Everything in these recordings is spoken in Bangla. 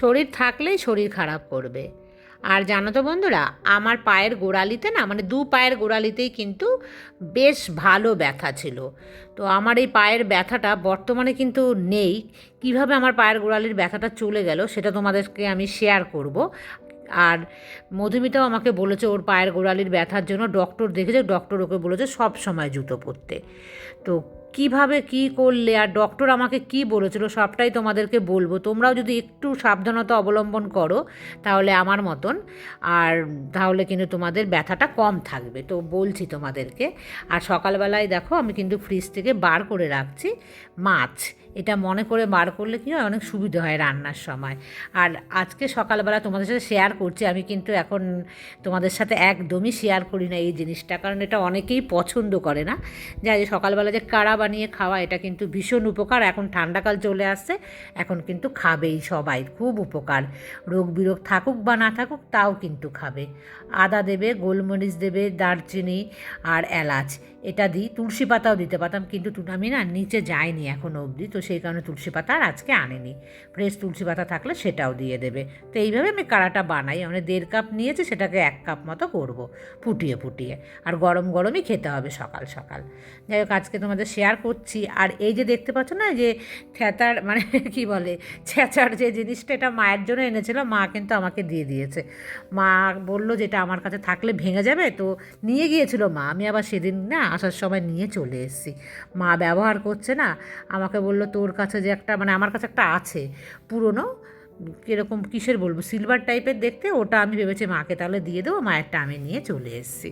শরীর থাকলেই শরীর খারাপ করবে। আর জানো তো বন্ধুরা, আমার পায়ের গোড়ালিতে না মানে দু পায়ের গোড়ালিতেই কিন্তু বেশ ভালো ব্যথা ছিল। তো আমার এই পায়ের ব্যথাটা বর্তমানে কিন্তু নেই। কীভাবে আমার পায়ের গোড়ালির ব্যথাটা চলে গেল সেটা তোমাদেরকে আমি শেয়ার করব। আর মধুমিতাও আমাকে বলেছে, ওর পায়ের গোড়ালির ব্যথার জন্য ডক্টর দেখেছে? ডক্টর ওকে বলেছে, সব সময় জুতো পরতে। তো কীভাবে কি করলে আর ডক্টর আমাকে কি বলেছিল সবটাই তোমাদেরকে বলব। তোমরাও যদি একটু সাবধানতা অবলম্বন করো তাহলে আমার মতন। আর তাহলে কিন্তু তোমাদের ব্যথাটা কম থাকবে। তো বলছি তোমাদেরকে, আর সকালবেলায় দেখো আমি কিন্তু ফ্রিজ থেকে বার করে রাখছি মাছ। এটা মনে করে বার করলে কি হয়? অনেক সুবিধা হয় রান্নার সময়। আর আজকে সকালবেলা তোমাদের সাথে শেয়ার করছি, আমি কিন্তু এখন তোমাদের সাথে একদমই শেয়ার করি না এই জিনিসটা, কারণ এটা অনেকেই পছন্দ করে না। যাই সকালবেলা যে কাড়া বানিয়ে খাওয়া, এটা কিন্তু ভীষণ উপকার। এখন ঠান্ডাকাল চলে আসছে, এখন কিন্তু খাবেই সবাই, খুব উপকার। রোগ বিরোগ থাকুক বা না থাকুক, তাও কিন্তু খাবে। আদা দেবে, গোলমরিচ দেবে, দারচিনি আর এলাচ। এটা দিই, তুলসী পাতাও দিতে পারতাম, কিন্তু আমি না নিচে যাইনি এখনও অবধি, তো সেই কারণে তুলসী পাতা আর আজকে আনেনি। ফ্রেশ তুলসী পাতা থাকলে সেটাও দিয়ে দেবে। তো এইভাবে আমি কাড়াটা বানাই মানে দেড় কাপ নিয়েছি, সেটাকে এক কাপ মতো করব, ফুটিয়ে ফুটিয়ে। আর গরম গরমই খেতে হবে সকাল সকাল। যাই হোক, আজকে তোমাদের শেয়ার করছি। আর এই যে দেখতে পাচ্ছ না যে থ্যাতার মানে কি বলে ছ্যাঁচার যে জিনিসটা, এটা মায়ের জন্য এনেছিল, মা কিন্তু আমাকে দিয়ে দিয়েছে। মা বলল যেটা আমার কাছে থাকলে ভেঙে যাবে, তো নিয়ে গিয়েছিল মা। আমি আবার সেদিন না আসার সময় নিয়ে চলে এসেছি। মা ব্যবহার করছে না, আমাকে বলল, তোর কাছে যে একটা মানে আমার কাছে একটা আছে, পুরনো, কীরকম কিসের বলব সিলভার টাইপের দেখতে, ওটা আমি ভেবেছি মাকে, তাহলে দিয়ে দেবো মায়েরটা আমি নিয়ে চলে এসেছি।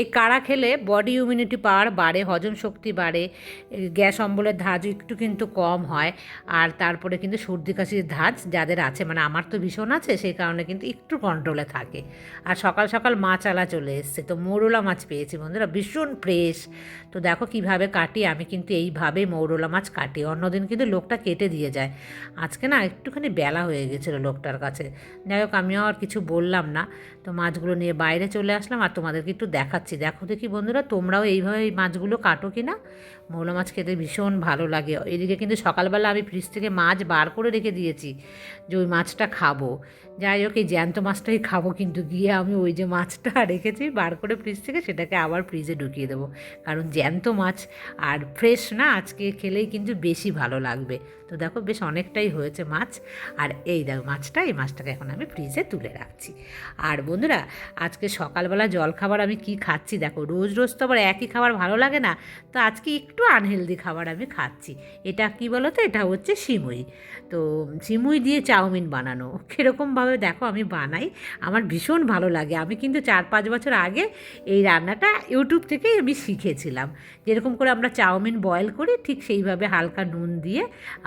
এই কাড়া খেলে বডি ইমিউনিটি পাওয়ার বাড়ে, হজম শক্তি বাড়ে গ্যাস অম্বলের ধাঁচ একটু কিন্তু কম হয়, আর তারপরে কিন্তু সর্দি কাশির ধাঁচ যাদের আছে মানে আমার তো ভীষণ আছে, সেই কারণে কিন্তু একটু কন্ট্রোলে থাকে। আর সকাল সকাল মাছ আলা চলে এসছে, তো মৌরলা মাছ পেয়েছি বন্ধুরা, ভীষণ ফ্রেশ তো দেখো কীভাবে কাটি, আমি কিন্তু এইভাবেই মৌরলা মাছ কাটি, অন্যদিন কিন্তু লোকটা কেটে দিয়ে যায়। আজকে না একটুখানি বেলা হয়ে গেছিল লোকটার কাছে। যাই হোক, আমিও আর কিছু বললাম না। তো মাছগুলো নিয়ে বাইরে চলে আসলাম, আর তোমাদেরকে একটু দেখাচ্ছি দেখো দেখি বন্ধুরা, তোমরাও এইভাবে এই মাছগুলো কাটো কি না মৌলা মাছ খেতে ভীষণ ভালো লাগে। এদিকে কিন্তু সকালবেলা আমি ফ্রিজ থেকে মাছ বার করে রেখে দিয়েছি যে ওই মাছটা খাব। যাই হোক, এই জ্যান্ত মাছটাই খাব, কিন্তু গিয়ে আমি ওই যে মাছটা রেখেছি বার করে ফ্রিজ থেকে, সেটাকে আবার ফ্রিজে ঢুকিয়ে দেবো। কারণ জ্যান্ত মাছ আর ফ্রেশ না, আজকে খেলেই কিন্তু বেশি ভালো লাগবে। তো দেখো বেশ অনেকটাই হয়েছে মাছ। আর এই দেখো মাছটা, এই মাছটাকে এখন আমি ফ্রিজে তুলে রাখছি। আর বন্ধুরা, আজকে সকালবেলা জলখাবার আমি কি খাচ্ছি দেখো, রোজ রোজ তো আবার একই খাবার ভালো লাগে না। তো আজকে একটু আনহেলদি খাবার আমি খাচ্ছি। এটা কি বলো তো এটা হচ্ছে সিমুই। তো সিমুই দিয়ে চাউমিন বানানো। কীরকমভাবে দেখো আমি বানাই, আমার ভীষণ ভালো লাগে। আমি কিন্তু চার পাঁচ বছর আগে এই রান্নাটা ইউটিউব থেকেই আমি শিখেছিলাম। যেরকম করে আমরা চাউমিন বয়েল করি, ঠিক সেইভাবে হালকা নুন দিয়ে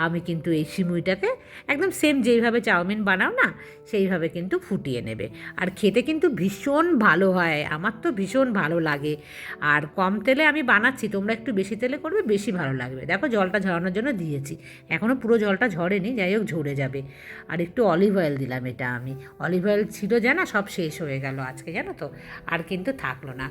আমি কিন্তু এই সিমুইটাকে একদম সেম যেইভাবে চাউমিন বানাও না, সেইভাবে কিন্তু ফুটিয়ে নেবে। আর খেতে কিন্তু ভীষণ ভালো হয়, আমার তো ভীষণ ভালো লাগে। আর কম তেলে আমি বানাচ্ছি, তোমরা একটু বেশি তেলে করবে, বেশি ভালো লাগবে। দেখো জলটা ঝরানোর জন্য দিয়েছি এখনও পুরো জলটা ঝরেনি, যাই হোক ঝরে যাবে। আর একটু অলিভ অয়েল দিলাম এটা আমি। অলিভ অয়েল ছিল জানা, সব শেষ হয়ে গেল আজকে, জানো তো? আর কিন্তু থাকল না।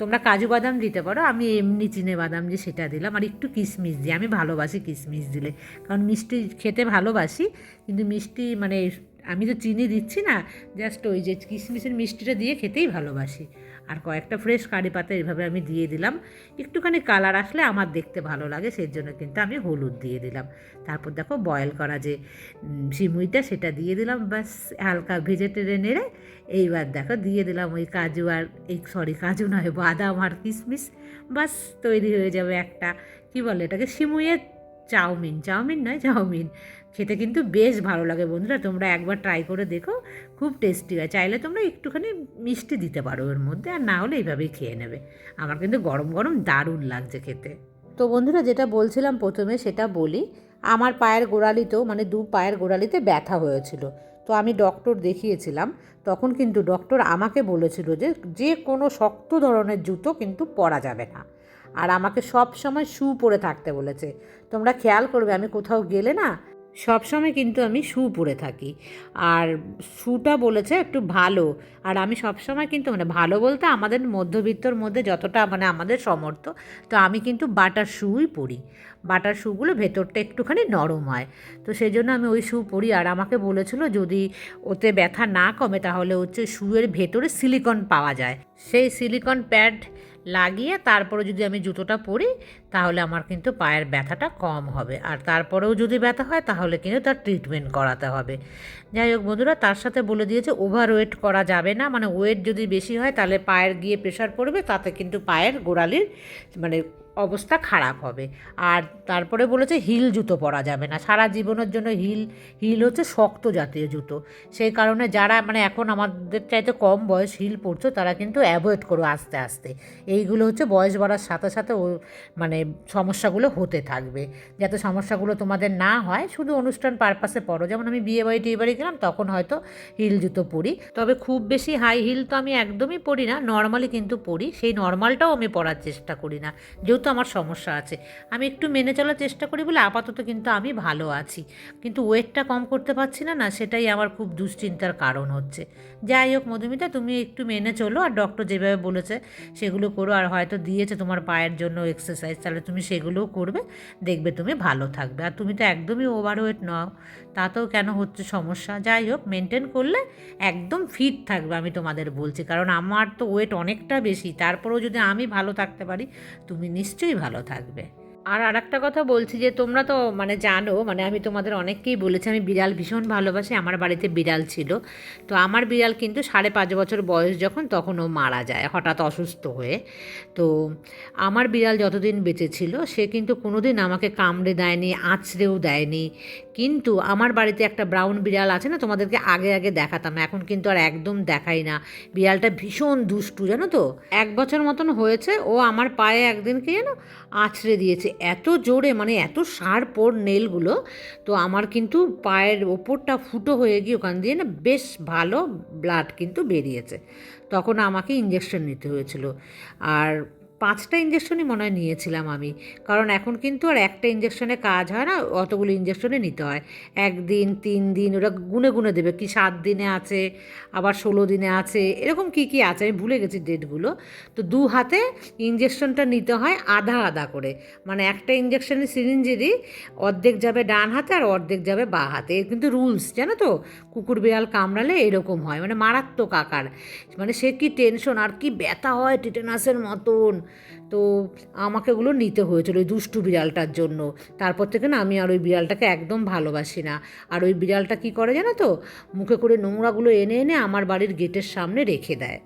তোমরা কাজু বাদাম দিতে পারো, আমি এমনি চিনে বাদাম যে সেটা দিলাম, আর একটু কিশমিশ দিই। আমি ভালোবাসি কিশমিশ দিলে, কারণ মিষ্টি খেতে ভালোবাসি, কিন্তু মিষ্টি মানে আমি তো চিনি দিচ্ছি না জাস্ট ওই যে কিশমিশের মিষ্টিটা দিয়ে খেতেই ভালোবাসি। আর কয়েকটা ফ্রেশ কারি পাতা এইভাবে আমি দিয়ে দিলাম। একটুখানি কালার আসলে আমার দেখতে ভালো লাগে সেই জন্য কিন্তু আমি হলুদ দিয়ে দিলাম। তারপর দেখো বয়েল করা যে সিমুইটা সেটা দিয়ে দিলাম, ব্যাস, হালকা ভেজে টেরে নেড়ে এইবার দেখো দিয়ে দিলাম ওই কাজু আর এই সরি কাজু নয়, বাদাম আর কিশমিশ বাস তৈরি হয়ে যাবে একটা, কি বলে এটাকে? সিমুইয়ের চাউমিন চাউমিন নয়, চাউমিন। খেতে কিন্তু বেশ ভালো লাগে বন্ধুরা। তোমরা একবার ট্রাই করে দেখো, খুব টেস্টি হয়। চাইলে তোমরা একটুখানি মিষ্টি দিতে পারো ওর মধ্যে, আর না হলে এইভাবেই খেয়ে নেবে। আমার কিন্তু গরম গরম দারুণ লাগছে খেতে। তো বন্ধুরা যেটা বলছিলাম প্রথমে সেটা বলি, আমার পায়ের গোড়ালিতেও মানে দু পায়ের গোড়ালিতে ব্যথা হয়েছিল। তো আমি ডক্টর দেখিয়েছিলাম, তখন কিন্তু ডক্টর আমাকে বলেছিল যে যে কোনো শক্ত ধরনের জুতো কিন্তু পরা যাবে না। আর আমাকে সব সময় শু পরে থাকতে বলেছে। তোমরা খেয়াল করবে, আমি কোথাও গেলে না সবসময় কিন্তু আমি শ্যু পরে থাকি। আর শ্যুটা বলেছে একটু ভালো। আর আমি সবসময় কিন্তু মানে ভালো বলতে আমাদের মধ্যবিত্তর মধ্যে যতটা মানে আমাদের সমর্থ, তো আমি কিন্তু বাটার শ্যুই পরি। বাটার শ্যুগুলো ভেতরটা একটুখানি নরম হয়। তো সেই জন্য আমি ওই শ্যু পরি। আর আমাকে বলেছিল যদি ওতে ব্যথা না কমে তাহলে হচ্ছে শ্যুয়ের ভেতরে সিলিকন পাওয়া যায়। সেই সিলিকন প্যাড লাগিয়ে তারপরে যদি আমি জুতোটা পরি, তাহলে আমার কিন্তু পায়ের ব্যথাটা কম হবে। আর তারপরেও যদি ব্যথা হয়, তাহলে কিন্তু তার ট্রিটমেন্ট করাতে হবে। যাই হোক বন্ধুরা, তার সাথে বলে দিয়েছে ওভার ওয়েট করা যাবে না। মানে ওয়েট যদি বেশি হয়, তাহলে পায়ের গিয়ে প্রেশার পড়বে, তাতে কিন্তু পায়ের গোড়ালির মানে অবস্থা খারাপ হবে। আর তারপরে বলেছে হিল জুতো পরা যাবে না। সারা জীবনের জন্য হিল হিল হচ্ছে শক্ত জাতীয় জুতো। সেই কারণে যারা মানে এখন আমাদের চাইতে কম বয়স হিল পরছো, তারা কিন্তু অ্যাভয়েড করো আস্তে আস্তে। এইগুলো হচ্ছে বয়স বাড়ার সাথে সাথে ও মানে সমস্যাগুলো হতে থাকবে। যাতে সমস্যাগুলো তোমাদের না হয়, শুধু অনুষ্ঠান পারপাসে পড়ো। যেমন আমি বিয়ে বাড়ি, টিয়ে বাড়ি গেলাম, তখন হয়তো হিল জুতো পরি। তবে খুব বেশি হাই হিল তো আমি একদমই পরি না নর্মালি কিন্তু পরি। সেই নর্মালটাও আমি পরার চেষ্টা করি না। যেহেতু আমার সমস্যা আছে, আমি একটু মেনে চলার চেষ্টা করি বলে আপাতত কিন্তু আমি ভালো আছি। কিন্তু ওয়েটটা কম করতে পারছি না না সেটাই আমার খুব দুশ্চিন্তার কারণ হচ্ছে। যাই হোক মধুমিতা, তুমি একটু মেনে চলো আর ডক্টর যেভাবে বলেছে সেগুলো করো আর হয়তো দিয়েছে তোমার পায়ের জন্য এক্সারসাইজ তাহলে তুমি সেগুলোও করবে, দেখবে তুমি ভালো থাকবে। আর তুমি তো একদমই ওভারওয়েট নাও, তাতেও কেন হচ্ছে সমস্যা? যাই হোক মেনটেন করলে একদম ফিট থাকবে আমি তোমাদের বলছি। কারণ আমার তো ওয়েট অনেকটা বেশি, তারপরেও যদি আমি ভালো থাকতে পারি, তুমি নিশ্চয়ই ভালো থাকবে। আর আর একটা কথা বলছি যে, তোমরা তো মানে জানো মানে আমি তোমাদের অনেককেই বলেছি, আমি বিড়াল ভীষণ ভালোবাসি, আমার বাড়িতে বিড়াল ছিল। তো আমার বিড়াল কিন্তু সাড়ে পাঁচ বছর বয়স যখন, তখন ও মারা যায়, হঠাৎ অসুস্থ হয়ে। তো আমার বিড়াল যতদিন বেঁচে ছিল, সে কিন্তু কোনোদিন আমাকে কামড়ে দেয়নি, আঁচড়েও দেয়নি। কিন্তু আমার বাড়িতে একটা ব্রাউন বিড়াল আছে না, তোমাদেরকে আগে আগে দেখাতাম। এখন কিন্তু আর একদম দেখাই না। বিড়ালটা ভীষণ দুষ্টু, জানো তো? এক বছর মতন হয়েছে, ও আমার পায়ে একদিন কি যেন আছড়ে দিয়েছে। এত জোরে মানে এত সার ওর নেলগুলো, তো আমার কিন্তু পায়ের ওপরটা ফুটো হয়ে গিয়ে ওখান দিয়ে না বেশ ভালো ব্লাড কিন্তু বেরিয়েছে। তখন আমাকে ইঞ্জেকশন নিতে হয়েছিল। আর পাঁচটা ইঞ্জেকশনই মনে হয় নিয়েছিলাম আমি। কারণ এখন কিন্তু আর একটা ইঞ্জেকশনে কাজ হয় না, অতগুলো ইঞ্জেকশনে নিতে হয়। একদিন, তিন দিন, ওরা গুনে গুনে দেবে কি সাত দিনে আছে, আবার ষোলো দিনে আছে, এরকম কি কি আছে, আমি ভুলে গেছি ডেটগুলো তো দু হাতে ইঞ্জেকশনটা নিতে হয় আধা আধা করে। মানে একটা ইঞ্জেকশনের সিরিঞ্জেরই অর্ধেক যাবে ডান হাতে আর অর্ধেক যাবে বা হাতে। এর কিন্তু রুলস জানো তো? কুকুর বিড়াল কামড়ালে এরকম হয় মানে মারাত্মক আকার। মানে সে কি টেনশন আর কি ব্যথা হয় টিটেনাসের মতন। তো আমাকে ওগুলো নিতে হয়েছিল ওই দুষ্টু বিড়ালটার জন্য। তারপর থেকে না আমি আর ওই বিড়ালটাকে একদম ভালোবাসি না। আর ওই বিড়ালটা কি করে জানো তো? মুখে করে নোংরাগুলো এনে এনে আমার বাড়ির গেটের সামনে রেখে দেয়।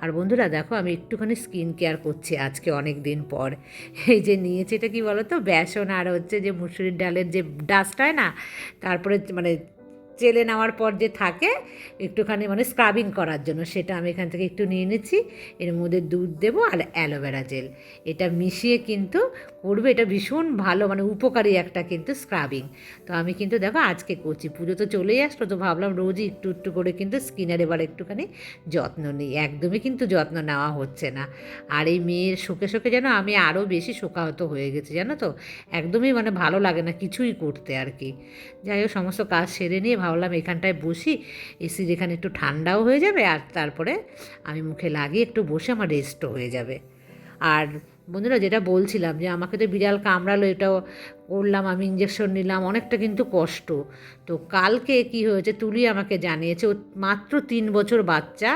আর বন্ধুরা দেখো আমি একটুখানি স্কিন কেয়ার করছি আজকে অনেক দিন পর। এই যে নিয়েছি এটা কি বলো তো বেসন আর হচ্ছে যে মুসুরির ডালের যে ডাস্ট হয় না? তারপরে মানে চেলে নেওয়ার পর যে থাকে, একটুখানি মানে স্ক্রাবিং করার জন্য, সেটা আমি এখান থেকে একটু নিয়ে নিচ্ছি। এর মধ্যে দুধ দেবো আর অ্যালোভেরা জেল। এটা মিশিয়ে কিন্তু করবে, এটা ভীষণ ভালো মানে উপকারী একটা কিন্তু স্ক্রাবিং তো আমি কিন্তু দেখো আজকে করছি, পুজো তো চলেই আসলো, তো ভাবলাম রোজই একটু একটু করে কিন্তু স্কিনের এবার একটুখানি যত্ন নিই। একদমই কিন্তু যত্ন নেওয়া হচ্ছে না। আর এই মেয়ের শোকে শোকে যেন আমি আরও বেশি শোকাহত হয়ে গেছি, জানো তো? একদমই মানে ভালো লাগে না কিছুই করতে আর কি। যাই হোক, সমস্ত কাজ সেরে নিয়ে ভাবলাম এখানটায় বসি। এসি যেখানে একটু ঠান্ডাও হয়ে যাবে আর তারপরে আমি মুখে লাগিয়ে একটু বসে আমার রেস্টও হয়ে যাবে। আর বন্ধুরা যেটা বলছিলাম যে আমাকে তো বিড়াল কামড়ালো, এটাও করলাম, আমি ইঞ্জেকশন নিলাম, অনেকটা কিন্তু কষ্ট। তো কালকে কি হয়েছে তুলি আমাকে জানিয়েছে ও মাত্র তিন বছর বাচ্চা,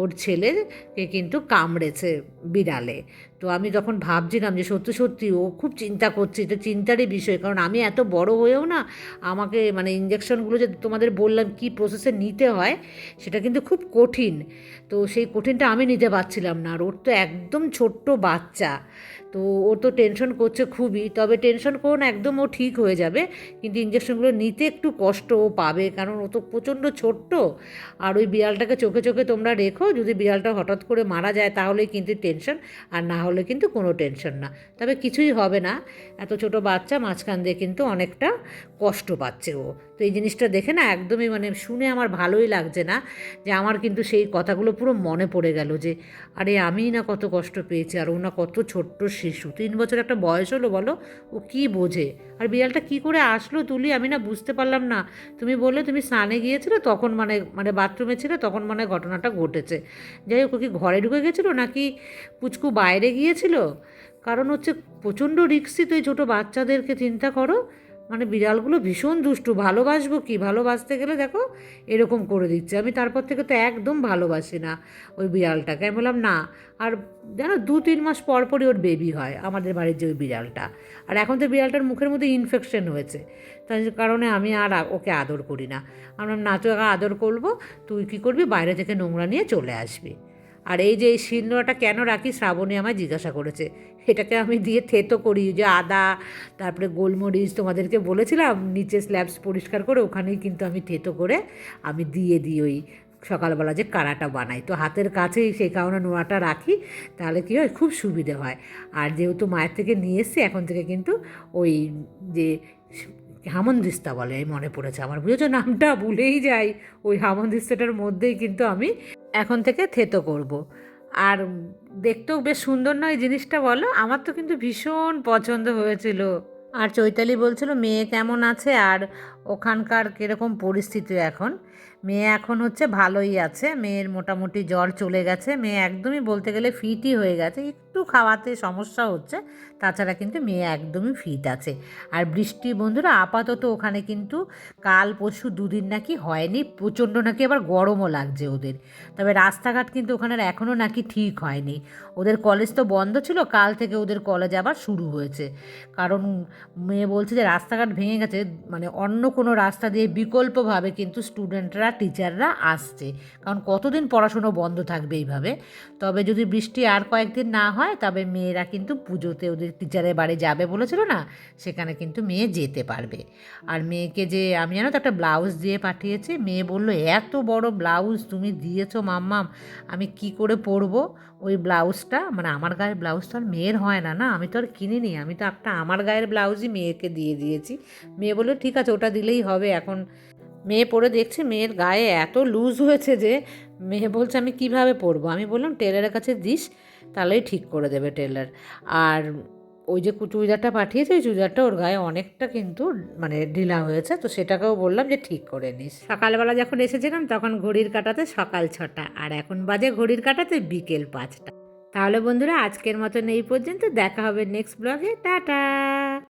ওর ছেলেকে কিন্তু কামড়েছে বিড়ালে। তো আমি তখন ভাবছিলাম যে সত্যি সত্যি ও খুব চিন্তা করছে, এটা চিন্তারই বিষয়, কারণ আমি এত বড় হয়েও না, আমাকে মানে ইঞ্জেকশনগুলো যে তোমাদের বললাম কি প্রসেসে নিতে হয়, সেটা কিন্তু খুব কঠিন। তো সেই কঠিনটা আমি নিতে পারছিলাম না, আর ওর তো একদম ছোট্ট বাচ্চা। তো ও তো টেনশন করছে খুবই, তবে টেনশন করো একদম ও ঠিক হয়ে যাবে, কিন্তু ইঞ্জেকশনগুলো নিতে একটু কষ্ট ও পাবে, কারণ ও তো প্রচণ্ড ছোট্ট। আর ওই বিড়ালটাকে চোখে চোখে তোমরা রেখো, যদি বিড়ালটা হঠাৎ করে মারা যায় তাহলে কিন্তু টেনশন, আর না হলে কিন্তু কোনো টেনশন না। তবে কিছুই হবে না। এত ছোট বাচ্চা মাঝখান দিয়ে কিন্তু অনেকটা কষ্ট পাচ্ছে ও। তো এই জিনিসটা দেখে না একদমই মানে শুনে আমার ভালোই লাগছে না যে আমার কিন্তু সেই কথাগুলো পুরো মনে পড়ে গেল যে, আরে আমি না কত কষ্ট পেয়েছি আর ও না কত ছোট্ট শিশু। তিন বছর একটা বয়স হলো বলো, ও কি বোঝে? আর বিড়ালটা কি করে আসলো তুলি আমি না বুঝতে পারলাম না। তুমি বললে তুমি স্নানে গিয়েছিলে তখন মানে মানে বাথরুমে ছিলে তখন মানে ঘটনাটা ঘটেছে। যাই হোক কি ঘরে ঢুকে গেছিল নাকি পুচকু বাইরে গিয়েছিল? কারণ হচ্ছে প্রচণ্ড রিক্সি তো এই ছোটো বাচ্চাদেরকে চিন্তা করো মানে বিড়ালগুলো ভীষণ দুষ্টু, ভালোবাসবো কি? ভালোবাসতে গেলে দেখো এরকম করে দিচ্ছে। আমি তারপর থেকে তো একদম ভালোবাসি না ওই বিড়ালটাকে। আমি বললাম, না। আর জানো, দু তিন মাস পর পরই ওর বেবি হয়, আমাদের বাড়ির যে ওই বিড়ালটা। আর এখন তো বিড়ালটার মুখের মধ্যে ইনফেকশন হয়েছে। তাই কারণে আমি আর ওকে আদর করি না। আমরা না তো আদর করব। তুই কী করবি? বাইরে থেকে নোংরা নিয়ে চলে আসবি। আর এই যে এই শিলনোড়াটা কেন রাখি, শ্রাবণী আমায় জিজ্ঞাসা করেছে। এটাকে আমি দিয়ে থেতো করি, যে আদা, তারপরে গোলমরিচ তোমাদেরকে বলেছিলাম, নিচে স্ল্যাবস পরিষ্কার করে ওখানেই কিন্তু আমি থেতো করে আমি দিয়ে দিই ওই সকালবেলা যে কাড়াটা বানাই। তো হাতের কাছেই সেই কারণে নোড়াটা রাখি, তাহলে কী হয়, খুব সুবিধে হয়। আর যেহেতু মায়ের থেকে নিয়ে এসছি, এখন থেকে কিন্তু ওই যে হামনদিস্তা বলে মনে পড়েছে আমার, বুঝেছ? নামটা ভুলেই যাই, ওই হামনদিস্তাটার মধ্যেই কিন্তু আমি এখন থেকে থেতো করব। আর দেখতেও বেশ সুন্দর নয় জিনিসটা বলো? আমার তো কিন্তু ভীষণ পছন্দ হয়েছিল। আর চৈতালি বলছিল, মেয়ে কেমন আছে? আর ওখানকার কীরকম পরিস্থিতি এখন? মেয়ে এখন হচ্ছে ভালোই আছে, মেয়ের মোটামুটি জ্বর চলে গেছে, মেয়ে একদমই বলতে গেলে ফিটই হয়ে গেছে, একটু খাওয়াতে সমস্যা হচ্ছে, তাছাড়া কিন্তু মেয়ে একদমই ফিট আছে। আর বৃষ্টি বন্ধুরা, আপাতত ওখানে কিন্তু কাল পরশু দুদিন নাকি হয়নি, প্রচণ্ড নাকি আবার গরমও লাগছে ওদের। তবে রাস্তাঘাট কিন্তু ওখানে এখনও নাকি ঠিক হয়নি। ওদের কলেজ তো বন্ধ ছিল, কাল থেকে ওদের কলেজ আবার শুরু হয়েছে। কারণ মেয়ে বলছে যে রাস্তাঘাট ভেঙে গেছে মানে অন্য কোনো রাস্তা দিয়ে বিকল্পভাবে কিন্তু স্টুডেন্টরা টিচাররা আসছে। কারণ কতদিন পড়াশুনো বন্ধ থাকবে এইভাবে? তবে যদি বৃষ্টি আর কয়েকদিন না হয়, তবে মেয়েরা কিন্তু পুজোতে ওদের টিচারের বাড়ি যাবে বলেছিল না? সেখানে কিন্তু মেয়ে যেতে পারবে। আর মেয়েকে যে আমি জানো তো একটা ব্লাউজ দিয়ে পাঠিয়েছি, মেয়ে বলল, এত বড় ব্লাউজ তুমি দিয়েছ মাম্মাম, আমি কি করে পরবো? ওই ব্লাউজটা মানে আমার গায়ের ব্লাউজ তো আর মেয়ের হয় না না? আমি তো আর কিনিনি। আমি তো একটা আমার গায়ের ব্লাউজই মেয়েকে দিয়ে দিয়েছি। মেয়ে বলল, ঠিক আছে, ওটা দিলেই হবে। এখন মেয়ে পরে দেখছে মেয়ের গায়ে এত লুজ হয়েছে যে, মেয়ে বলছে, আমি কীভাবে পরবো? আমি বললাম, টেলারের কাছে দিস, তাহলেই ঠিক করে দেবে টেলার। আর ওই যে চুড়িদারটা পাঠিয়েছে, ওই চুড়িদারটা ওর গায়ে অনেকটা কিন্তু মানে ঢিলা হয়েছে, তো সেটাকেও বললাম যে ঠিক করে নিস। সকালবেলা যখন এসেছিলাম, তখন ঘড়ির কাটাতে সকাল ছটা, আর এখন বাজে ঘড়ির কাটাতে বিকেল পাঁচটা। তাহলে বন্ধুরা, আজকের মতন এই পর্যন্ত, দেখা হবে নেক্সট ব্লগে টাটা!